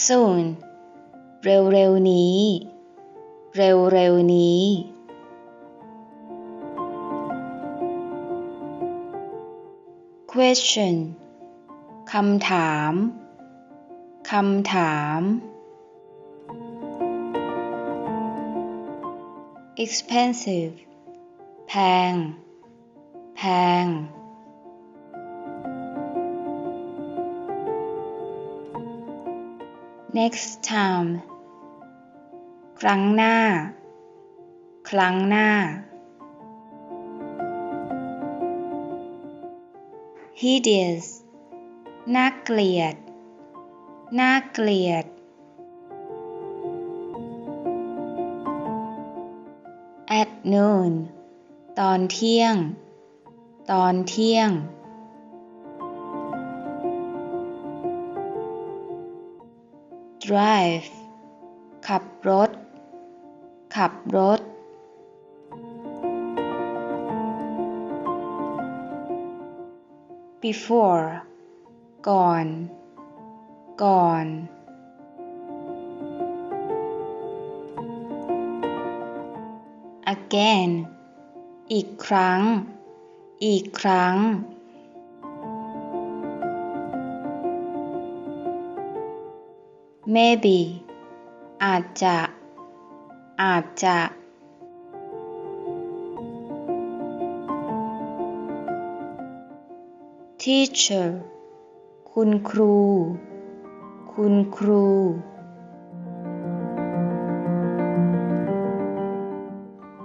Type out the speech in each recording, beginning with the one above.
soon เร็วๆนี้ เร็วๆนี้ question คำถาม คำถาม expensive แพง แพง next time ครั้งหน้า ครั้งหน้า hideous น่าเกลียด น่าเกลียด at noon ตอนเที่ยง ตอนเที่ยง drive ขับรถ ขับรถ before ก่อน ก่อน again อีกครั้ง อีกครั้ง maybe อาจจะ อาจจะ teacher คุณครู คุณครู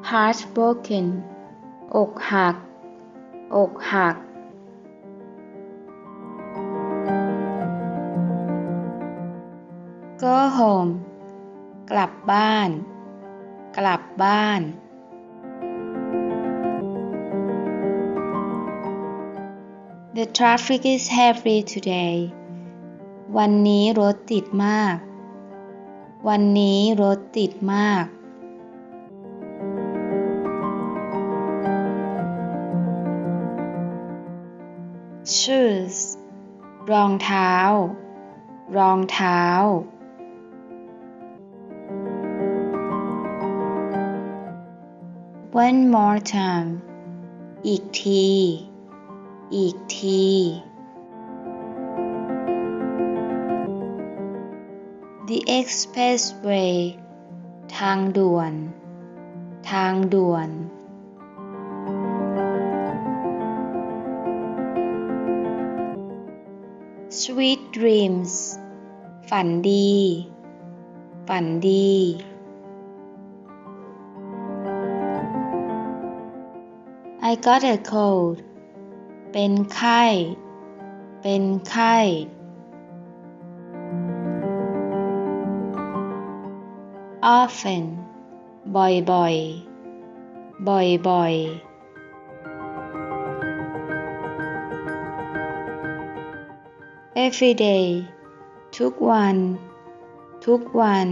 heartbroken อกหัก อกหัก go home กลับบ้าน กลับบ้าน The traffic is heavy today วันนี้รถติดมาก วันนี้รถติดมาก shoes รองเท้า รองเท้า one more time อีกที อีกที the expressway ทางด่วน ทางด่วน sweet dreams ฝันดี ฝันดี I got a cold เป็นไข้ เป็นไข้ often บ่อยบ่อยบ่อยบ่อย every day ทุกวัน ทุกวัน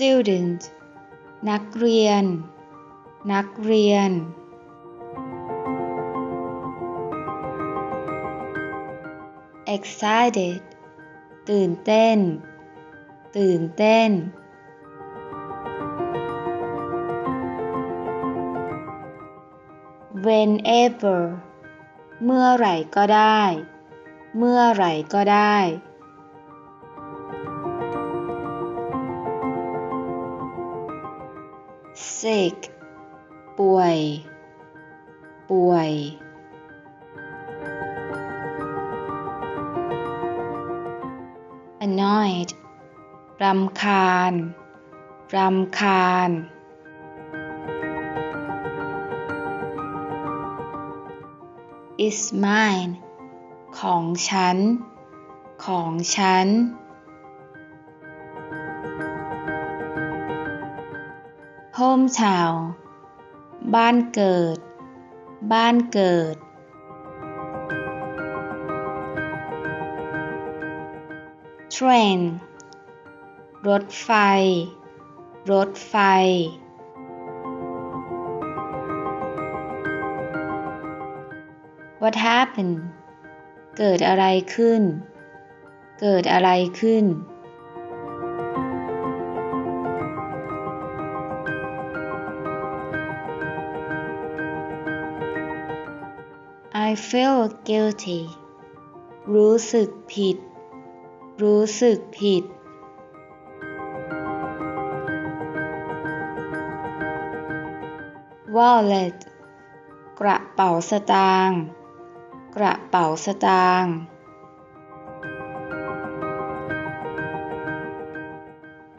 student นักเรียน นักเรียน excited ตื่นเต้น ตื่นเต้น whenever เมื่อไหร่ก็ได้ เมื่อไหร่ก็ได้ sick ป่วย ป่วย annoyed รำคาญ รำคาญ is mine ของฉัน ของฉัน hometown บ้านเกิด บ้านเกิด train รถไฟ รถไฟ What happened เกิดอะไรขึ้น เกิดอะไรขึ้น I feel guilty รู้สึกผิด รู้สึกผิด wallet กระเป๋าสตางค์กระเป๋าสตางค์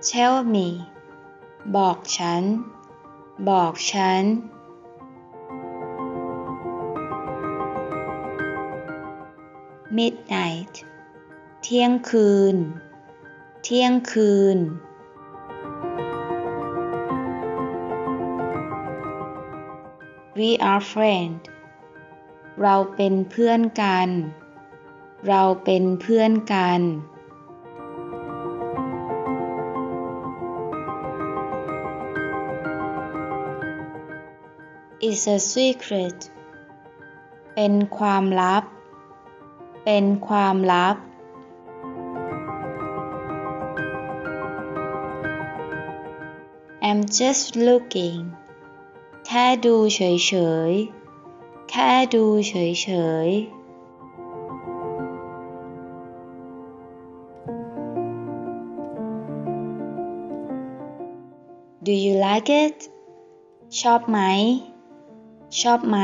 tell me บอกฉัน บอกฉัน midnight เที่ยงคืน เที่ยงคืน we are friend เราเป็นเพื่อนกัน เราเป็นเพื่อนกัน is a secret เป็นความลับ เป็นความลับ I'm just looking แค่ดูเฉยๆ แค่ดูเฉยๆ Do you like it ชอบไหม ชอบไหม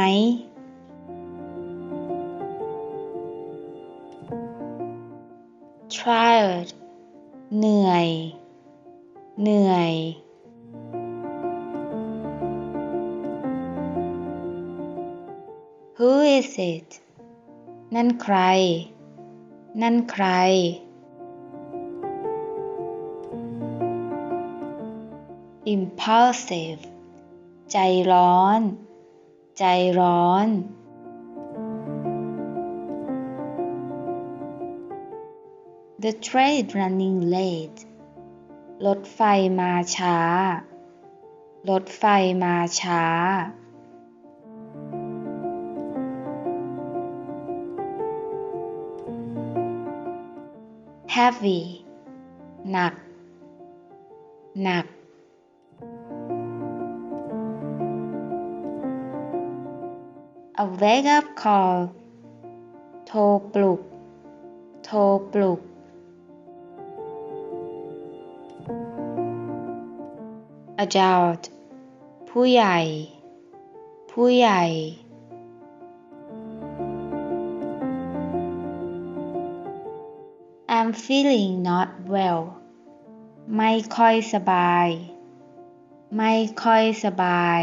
Tired เหนื่อย เหนื่อย Who is it นั่นใคร นั่นใคร Impulsive ใจร้อน ใจร้อน The train running late รถไฟมาช้า รถไฟมาช้า heavy หนัก หนัก a wake up call โทรปลุก โทรปลุก adult ผู้ใหญ่ ผู้ใหญ่ I'm feeling not well ไม่ค่อยสบาย ไม่ค่อยสบาย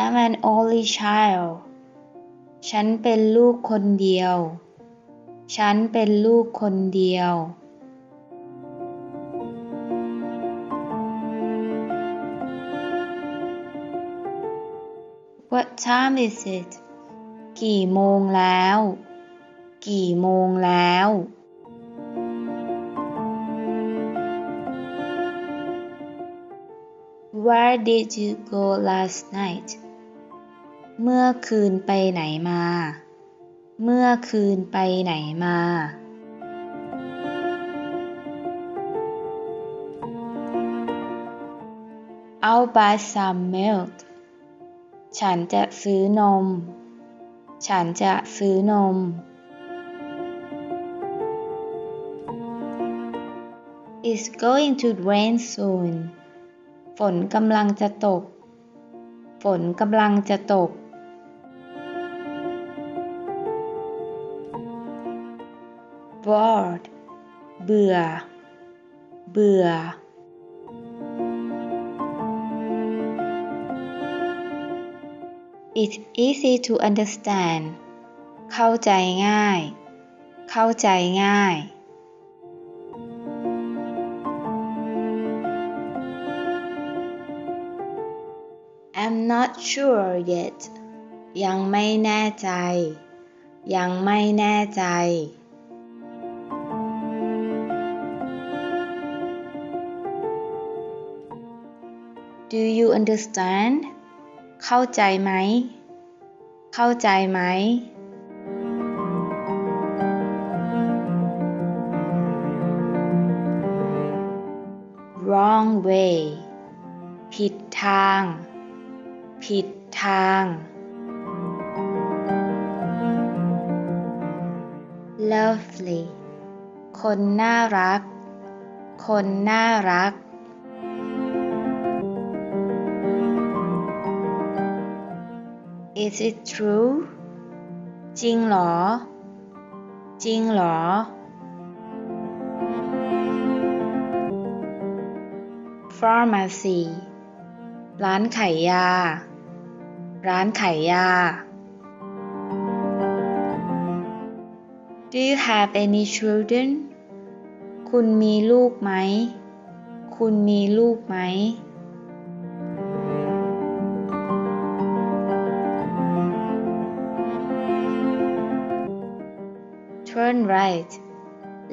I'm an only child ฉันเป็นลูกคนเดียว ฉันเป็นลูกคนเดียว What time is it กี่โมงแล้ว กี่โมงแล้ว Where did you go last night เมื่อคืนไปไหนมา เมื่อคืนไปไหนมา I'll buy some milk ฉันจะซื้อนม ฉันจะซื้อนม It's going to rain soon ฝนกำลังจะตก ฝนกำลังจะตก เบื่อ เบื่อ It's easy to understand เข้าใจง่าย เข้าใจง่าย I'm not sure yet ยังไม่แน่ใจ ยังไม่แน่ใจ understand เข้าใจไหม เข้าใจไหม wrong way ผิดทาง ผิดทาง lovely คนน่ารัก คนน่ารัก Is it true จริงเหรอ จริงเหรอ Pharmacy ร้านขายยา ร้านขายยา Do you have any children คุณมีลูกไหม คุณมีลูกไหม Turn right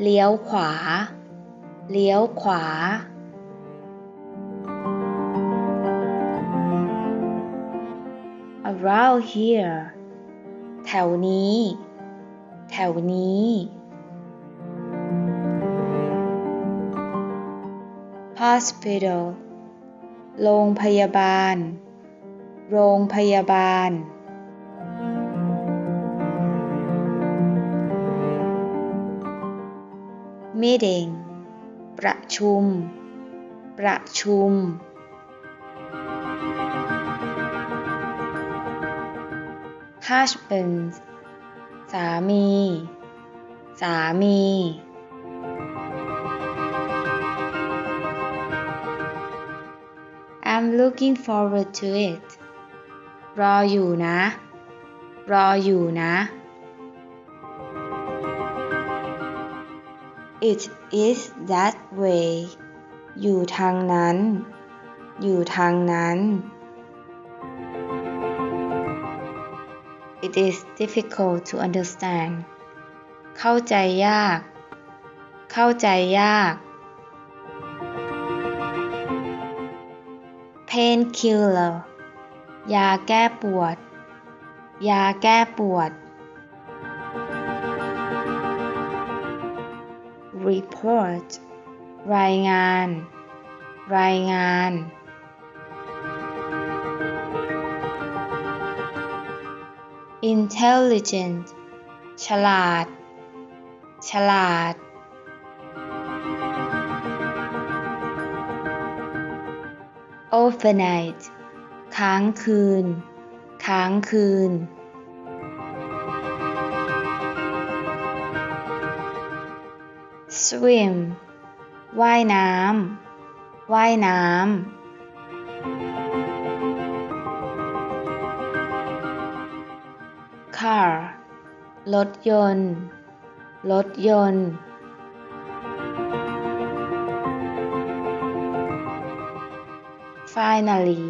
เลี้ยวขวา เลี้ยวขวา Around here แถวนี้ แถวนี้ Hospital โรงพยาบาล โรงพยาบาล Meeting ประชุม ประชุม Husband สามี สามี I'm looking forward to it รออยู่นะ รออยู่นะ It is that way อยู่ทางนั้น อยู่ทางนั้น It is difficult to understand เข้าใจยาก เข้าใจยาก Painkiller ยาแก้ปวด ยาแก้ปวด Report รายงาน รายงาน Intelligent ฉลาด ฉลาด Overnight ค้างคืน ค้างคืน Swim ว่ายน้ำว่ายน้ำ Car รถยนต์ รถยนต์ Finally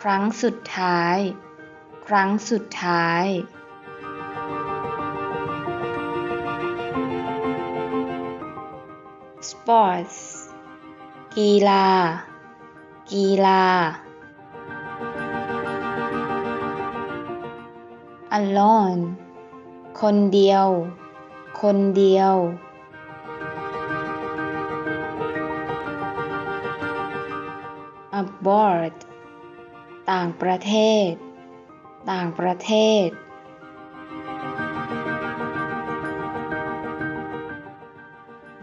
ครั้งสุดท้าย ครั้งสุดท้าย Sports กีฬา กีฬา Alone คนเดียว คนเดียว Abroad ต่างประเทศ ต่างประเทศ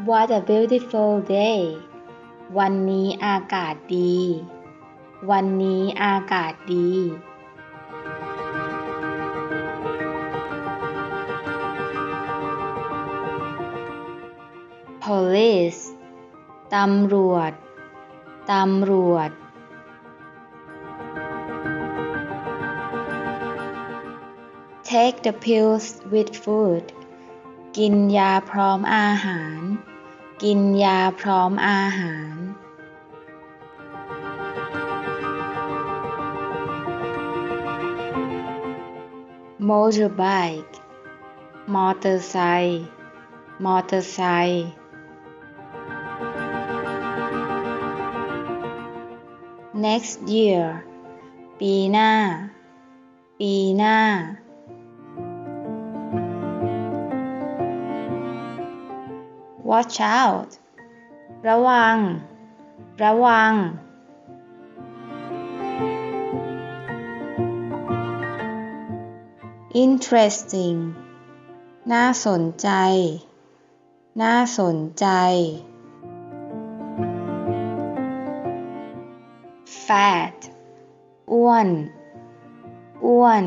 What a beautiful day วันนี้อากาศดี วันนี้อากาศดี Police ตำรวจ ตำรวจ Take the pills with food กินยาพร้อมอาหาร กินยาพร้อมอาหาร Motorbike มอเตอร์ไซค์มอเตอร์ไซค์ next year ปีหน้า ปีหน้า watch out ระวัง ระวัง interesting น่าสนใจ น่าสนใจ fat อ้วน อ้วน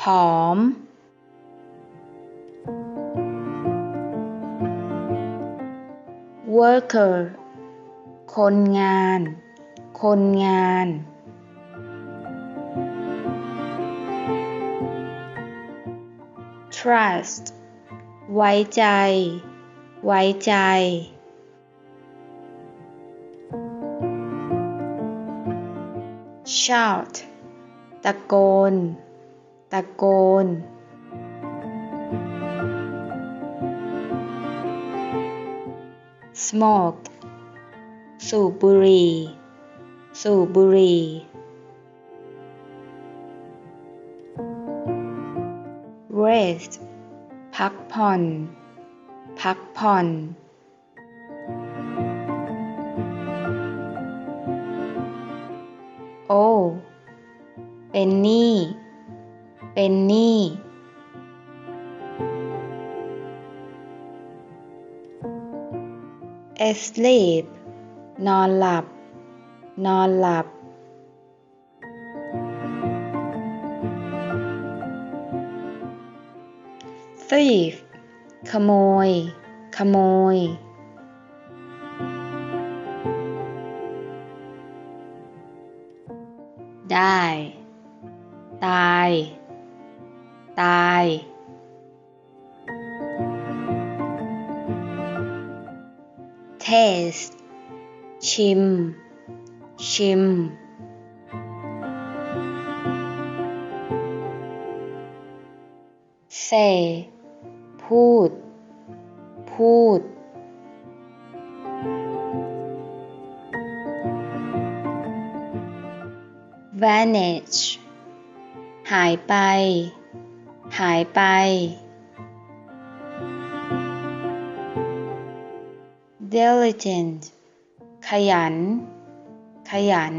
ผอม worker คนงาน คนงาน trust ไว้ใจ ไว้ใจ shout ตะโกน ตะโกน smoke สูบบุหรี่สูบบุหรี่ rest พักผ่อน พักผ่อน sleep นอนหลับ นอนหลับ thief ขโมย ขโมย ได้ ตาย ตาย taste ชิม ชิม say พูด พูด vanish หายไป หายไป diligent ขยัน ขยัน